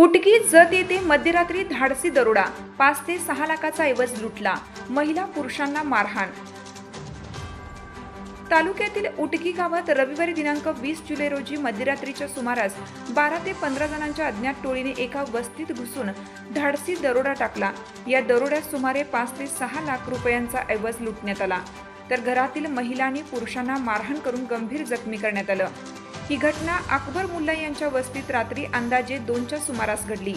उटगी जत येथे मध्यरात्री धाडसी दरोडा. पाच ते सहा लाखाचा ऐवज लुटला. महिला पुरुषांना मारहाण. तालुक्यातील उटगी गावात रविवारी दिनांक वीस जुलै रोजी मध्यरात्रीच्या सुमारास बारा ते पंधरा जणांच्या अज्ञात टोळीने एका वस्तीत घुसून धाडसी दरोडा टाकला. या दरोड्यात सुमारे पाच ते सहा लाख रुपयांचा ऐवज लुटण्यात आला. तर घरातील महिला आणि पुरुषांना मारहाण करून गंभीर जखमी करण्यात आलं. ही घटना अकबर मुल्ला यांच्या वस्तीत रात्री अंदाजे दोनच्या सुमारास घडली.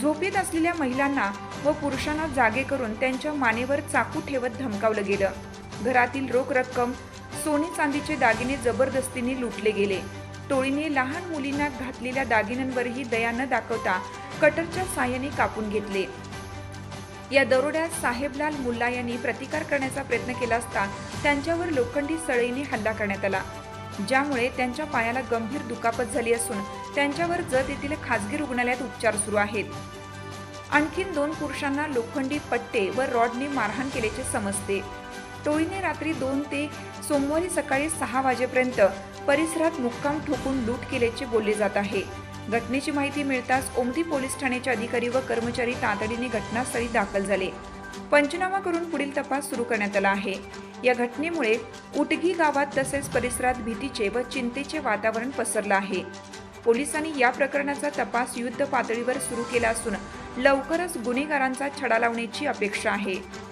झोपेत असलेल्या महिलांना व पुरुषांना जागे करून त्यांच्या मानेवर चाकू ठेवत धमकावलं गेलं. घरातील रोख रक्कम सोने चांदीचे दागिने जबरदस्तीने लुटले गेले. टोळीने लहान मुलींना घातलेल्या दागिन्यांवरही दया न दाखवता कटरच्या साह्याने कापून घेतले. या दरोड्यात साहेबलाल मुल्ला यांनी प्रतिकार करण्याचा प्रयत्न केला असता त्यांच्यावर लोखंडी सळईने हल्ला करण्यात आला. ज्यामुळे त्यांच्या पायाला गंभीर दुखापत झाली असून त्यांच्यावर जत येथील खासगी रुग्णालयात उपचार सुरू आहेत. आणखीन दोन पुरुषांना लोखंडी पट्टे व रॉडने मारहाण केल्याचे समजते. टोळीने रात्री दोन ते सोमवारी सकाळी सहा वाजेपर्यंत परिसरात मुक्काम ठोकून लूट केल्याचे बोलले जात आहे. घटनेची माहिती मिळताच ओमदी पोलीस ठाण्याचे अधिकारी व कर्मचारी तातडीने घटनास्थळी दाखल झाले. पंचनामा करून पुढील तपास सुरू करण्यात आला आहे. या घटनेमुळे उटगी गावात तसेच परिसरात भीतीचे व चिंतेचे वातावरण पसरलं आहे. पोलिसांनी या प्रकरणाचा तपास युद्ध पातळीवर सुरू केला असून लवकरच गुन्हेगारांचा छडा लावण्याची अपेक्षा आहे.